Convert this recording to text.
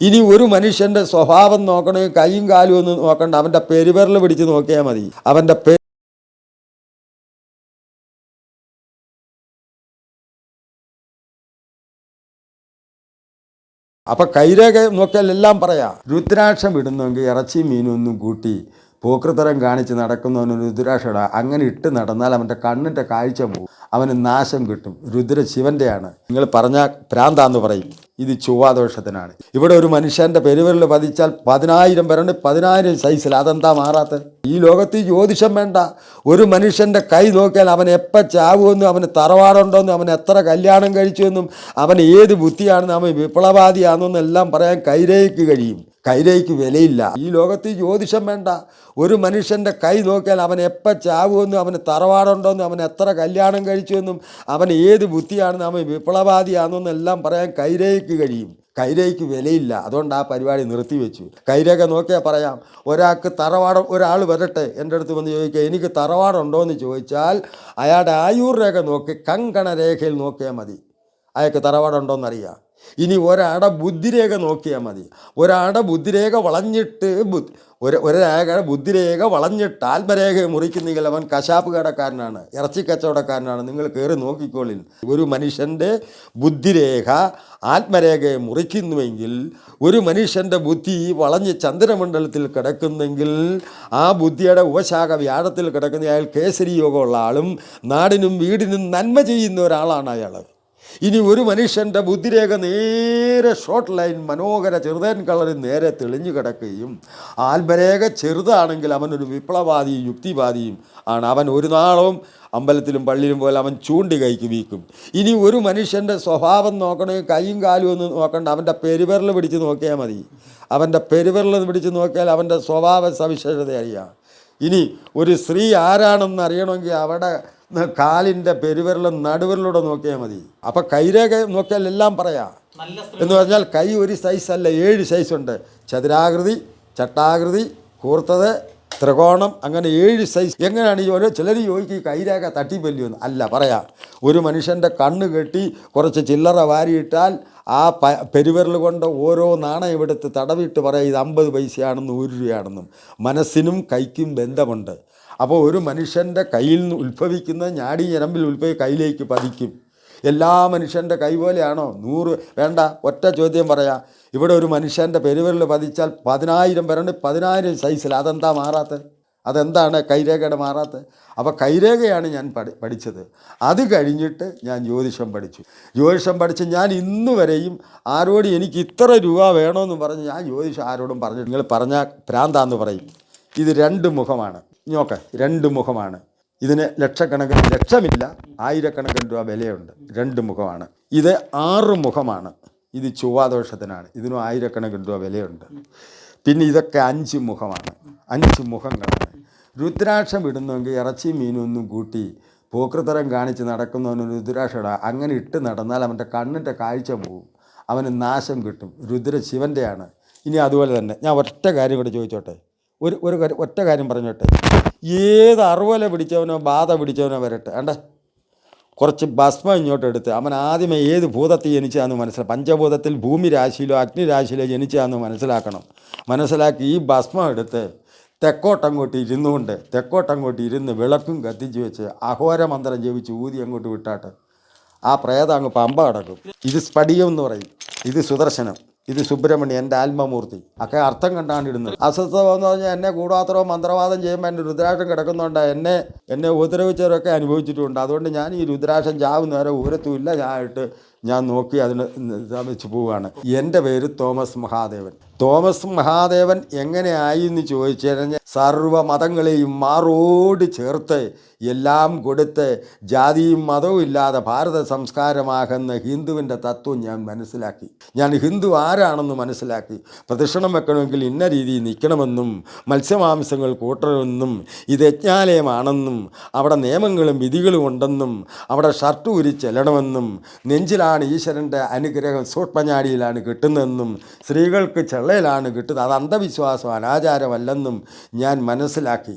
ഇനി ഒരു മനുഷ്യന്റെ സ്വഭാവം നോക്കണേ കൈയും കാലും ഒന്ന് നോക്കണ്ട. അവന്റെ പെരുവിരൽ പിടിച്ച് നോക്കിയാൽ മതി. അവന്റെ പേ അപ്പൊ കൈരേഖ നോക്കിയാൽ എല്ലാം പറയാം. രുദ്രാക്ഷം ഇടുന്നെങ്കിൽ ഇറച്ചി മീനൊന്നും കൂട്ടി പോക്കൃതരം കാണിച്ച് നടക്കുന്നവന് ഇടാം. അങ്ങനെ ഇട്ട് നടന്നാൽ അവന്റെ കണ്ണിന്റെ കാഴ്ച പോകും അവന് നാശം കിട്ടും. രുദ്ര ശിവന്റെയാണ് നിങ്ങൾ പറഞ്ഞ പ്രാന്താന്ന് പറയും. ഇത് ചൊവ്വാദോഷത്തിനാണ് ഇവിടെ ഒരു മനുഷ്യന്റെ പെരുവിരൽ പതിച്ചാൽ പതിനായിരം പേരുണ്ട്. പതിനായിരം സൈസിൽ അതെന്താ മാറാത്ത ഈ ലോകത്ത് ജ്യോതിഷം വേണ്ട. ഒരു മനുഷ്യന്റെ കൈ നോക്കിയാൽ അവൻ എപ്പോൾ ചാവുമെന്നും അവന് തറവാടുണ്ടോന്നും അവൻ എത്ര കല്യാണം കഴിച്ചുവെന്നും അവൻ ഏത് ബുദ്ധിയാണെന്നും അവൻ വിപ്ലവാദിയാണെന്നും എല്ലാം പറയാൻ കൈരേക്ക് കഴിയും. കൈരേക്ക് വിലയില്ല. ഈ ലോകത്ത് ജ്യോതിഷം വേണ്ട. ഒരു മനുഷ്യന്റെ കൈ നോക്കിയാൽ അവൻ എപ്പോൾ ചാവുമെന്നും അവന് തറവാടുണ്ടോന്നും അവൻ എത്ര കല്യാണം കഴിച്ചുവെന്നും അവൻ ഏത് ബുദ്ധിയാണെന്നും അവൻ വിപ്ലവാദിയാണെന്നും എല്ലാം പറയാൻ കൈരേക്ക് കഴിയും. കൈരേക്ക് വിലയില്ല. അതുകൊണ്ട് ആ പരിപാടി നിർത്തിവെച്ചു. കൈരേഖ നോക്കിയാൽ പറയാം ഒരാൾക്ക് തറവാട് ഒരാൾ വരട്ടെ. എന്റെ അടുത്ത് വന്ന് ചോദിക്കുക എനിക്ക് തറവാടുണ്ടോ എന്ന് ചോദിച്ചാൽ അയാളുടെ ആയുർ രേഖ നോക്കി കങ്കണ രേഖയിൽ നോക്കിയാൽ മതി. അയാൾക്ക് തറവാടുണ്ടോയെന്നറിയാം. ഇനി ഒരാട ബുദ്ധിരേഖ നോക്കിയാൽ മതി. ഒരാട ബുദ്ധിരേഖ വളഞ്ഞിട്ട് ഒരു ബുദ്ധിരേഖ വളഞ്ഞിട്ട് ആത്മരേഖ മുറിക്കുന്നെങ്കിൽ അവൻ കശാപ്പ് കടക്കാരനാണ് ഇറച്ചി കച്ചവടക്കാരനാണ് നിങ്ങൾ കയറി നോക്കിക്കോളിൽ ഒരു മനുഷ്യന്റെ ബുദ്ധിരേഖ ആത്മരേഖയെ മുറിക്കുന്നുവെങ്കിൽ ഒരു മനുഷ്യന്റെ ബുദ്ധി വളഞ്ഞ് ചന്ദ്രമണ്ഡലത്തിൽ കിടക്കുന്നെങ്കിൽ ആ ബുദ്ധിയുടെ ഉപശാഖ വ്യാഴത്തിൽ കിടക്കുന്ന അയാൾ കേസരി യോഗമുള്ള ആളും നാടിനും വീടിനും നന്മ ചെയ്യുന്ന ഒരാളാണ് അയാൾ. ഇനി ഒരു മനുഷ്യന്റെ ബുദ്ധിരേഖ നേരെ ഷോർട്ട് ലൈൻ മനോഹര ചെറുതേൻ കളറിൽ നേരെ തെളിഞ്ഞു കിടക്കുകയും ആത്മരേഖ ചെറുതാണെങ്കിൽ അവനൊരു വിപ്ലവാദിയും യുക്തിവാദിയും ആണ്. അവൻ ഒരു നാളും അമ്പലത്തിലും പള്ളിയിലും പോലെ അവൻ ചൂണ്ടി കൈക്ക് വീക്കും. ഇനി ഒരു മനുഷ്യന്റെ സ്വഭാവം നോക്കണമെങ്കിൽ കൈയും കാലും ഒന്നും നോക്കണ്ട അവന്റെ പെരുവിരൽ പിടിച്ച് നോക്കിയാൽ മതി. അവന്റെ പെരുവിരൽ പിടിച്ച് നോക്കിയാൽ അവന്റെ സ്വഭാവ സവിശേഷത അറിയാം ഇനി ഒരു സ്ത്രീ ആരാണെന്ന് അറിയണമെങ്കിൽ അവിടെ കാലിന്റെ പെരുവിരലും നടുവിരലൂടെ നോക്കിയാൽ മതി. അപ്പം കൈരേഖ നോക്കിയാൽ എല്ലാം പറയാം. എന്ന് പറഞ്ഞാൽ കൈ ഒരു സൈസ് അല്ല ഏഴ് സൈസ് ഉണ്ട്. ചതുരാകൃതി ചട്ടാകൃതി കൂർത്തത് ത്രികോണം അങ്ങനെ ഏഴ് സൈസ് എങ്ങനെയാണ് ഈ ഓരോ ചിലർ ചോദിക്കും കൈരേഖ തട്ടിപ്പല്ലിയോ എന്ന്. അല്ല പറയാം. ഒരു മനുഷ്യന്റെ കണ്ണ് കെട്ടി കുറച്ച് ചില്ലറ വാരിയിട്ടാൽ ആ പ പെരുവിരൽ കൊണ്ട് ഓരോ നാണയം എടുത്ത് തടവിട്ട് പറയാം ഇത് അമ്പത് പൈസയാണെന്നും ഒരു രൂപയാണെന്നും. മനസ്സിനും കൈക്കും ബന്ധമുണ്ട്. അപ്പോൾ ഒരു മനുഷ്യന്റെ കയ്യിൽ നിന്ന് ഉത്ഭവിക്കുന്ന ഞാടി ഞരമ്പിൽ ഉത്ഭവി കയ്യിലേക്ക് പതിക്കും. എല്ലാ മനുഷ്യന്റെ കൈ പോലെയാണോ? നൂറ് വേണ്ട ഒറ്റ ചോദ്യം പറയാം. ഇവിടെ ഒരു മനുഷ്യന്റെ പെരുവിരൽ പതിച്ചാൽ പതിനായിരം പേരുണ്ട്. പതിനായിരം സൈസിൽ അതെന്താ മാറാത്തത്? അതെന്താണ് കൈരേഖയുടെ മാറാത്തത്? അപ്പോൾ കൈരേഖയാണ് ഞാൻ പഠി പഠിച്ചത്. അത് കഴിഞ്ഞിട്ട് ഞാൻ ജ്യോതിഷം പഠിച്ചു. ജ്യോതിഷം പഠിച്ച് ഞാൻ ഇന്ന് വരെയും ആരോടും എനിക്ക് ഇത്ര രൂപ വേണമെന്ന് പറഞ്ഞ് ഞാൻ ജ്യോതിഷം ആരോടും പറഞ്ഞു നിങ്ങൾ പറഞ്ഞാൽ പ്രാന്താന്ന് പറയും. ഇത് രണ്ട് മുഖമാണ്. നോക്ക് രണ്ട് മുഖമാണ്. ഇതിന് ലക്ഷക്കണക്കിന് ലക്ഷമില്ല ആയിരക്കണക്കിന് രൂപ വിലയുണ്ട്. രണ്ട് മുഖമാണ്. ഇത് ആറ് മുഖമാണ്. ഇത് ചൊവ്വാദോഷത്തിനാണ്. ഇതിനും ആയിരക്കണക്കിന് രൂപ വിലയുണ്ട്. പിന്നെ ഇതൊക്കെ അഞ്ച് മുഖമാണ്. അഞ്ച് മുഖങ്ങളാണ്. രുദ്രാക്ഷം ഇടുന്നെങ്കിൽ ഇറച്ചി മീനൊന്നും കൂട്ടി പോക്കൃതരം കാണിച്ച് നടക്കുന്നവന് രുദ്രാക്ഷം ഇടാം. അങ്ങനെ ഇട്ട് നടന്നാൽ അവന്റെ കണ്ണിന്റെ കാഴ്ച പോകും അവന് നാശം കിട്ടും. രുദ്ര ശിവന്റെയാണ് ഇനി അതുപോലെ തന്നെ ഞാൻ ഒറ്റ കാര്യം കൂടെ ചോദിച്ചോട്ടെ? ഒരു ഒരു ഒറ്റ കാര്യം പറഞ്ഞോട്ടെ. ഏത് അറുവല പിടിച്ചവനോ ബാധ പിടിച്ചവനോ വരട്ടെ. വേണ്ട കുറച്ച് ഭസ്മം ഇങ്ങോട്ട് എടുത്ത് അവൻ ആദ്യമേ ഏത് ഭൂതത്തിൽ ജനിച്ചാന്ന് മനസ്സിലാക്കും പഞ്ചഭൂതത്തിൽ ഭൂമി രാശിയിലോ അഗ്നി രാശിയിലോ ജനിച്ചാന്ന് മനസ്സിലാക്കണം. മനസ്സിലാക്കി ഈ ഭസ്മം എടുത്ത് തെക്കോട്ടങ്ങോട്ട് ഇരുന്നുകൊണ്ട് തെക്കോട്ടങ്ങോട്ട് ഇരുന്ന് വിളക്കും കത്തിച്ച് വെച്ച് അഘോരമന്ത്രം ജപിച്ച് ഊതി അങ്ങോട്ട് വിട്ടാട്ട് ആ പ്രേതം അങ്ങ് പമ്പ കിടക്കും ഇത് സ്ഫടികം എന്ന് പറയും. ഇത് സുദർശനം. ഇത് സുബ്രഹ്മണ്യൻ എന്റെ ആത്മമൂർത്തി. ഒക്കെ അർത്ഥം കണ്ടാണ് ഇടുന്നത്. അസ്വസ്ഥത എന്ന് പറഞ്ഞാൽ എന്നെ കൂടാത്രോ മന്ത്രവാദം ചെയ്യുമ്പോൾ എന്റെ രുദ്രാക്ഷം കിടക്കുന്നുണ്ട്. എന്നെ എന്നെ ഉപദ്രവിച്ചവരൊക്കെ അനുഭവിച്ചിട്ടുണ്ട്. അതുകൊണ്ട് ഞാൻ ഈ രുദ്രാക്ഷം ചാവുന്നവരെ ഊരത്തുമില്ല. ഞാനായിട്ട് ഞാൻ നോക്കി അതിന് വെച്ച് പോവുകയാണ്. എന്റെ പേര് തോമസ് മഹാദേവൻ. തോമസ് മഹാദേവൻ എങ്ങനെയായി എന്ന് ചോദിച്ചു കഴിഞ്ഞാൽ സർവ മതങ്ങളെയും മാറോട് ചേർത്ത് എല്ലാം കൊടുത്ത് ജാതിയും മതവും ഇല്ലാതെ ഭാരത സംസ്കാരമാകുന്ന ഹിന്ദുവിന്റെ തത്വം ഞാൻ മനസ്സിലാക്കി. ഞാൻ ഹിന്ദു ആരാണെന്ന് മനസ്സിലാക്കി. പ്രദക്ഷിണം വെക്കണമെങ്കിൽ ഇന്ന രീതിയിൽ നിൽക്കണമെന്നും മത്സ്യമാംസങ്ങൾ കൂട്ടണമെന്നും ഇത് യജ്ഞാലയമാണെന്നും അവിടെ നിയമങ്ങളും വിധികളും ഉണ്ടെന്നും അവിടെ ഷർട്ട് ഊരി ചെല്ലണമെന്നും നെഞ്ചിലാണ് ഈശ്വരന്റെ അനുഗ്രഹം. സൂക്ഷ്മഞ്ഞാടിയിലാണ് കിട്ടുന്നതെന്നും സ്ത്രീകൾക്ക് ചെള്ളയിലാണ് കിട്ടുന്നത്. അത് അന്ധവിശ്വാസം അനാചാരമല്ലെന്നും ഞാൻ മനസ്സിലാക്കി.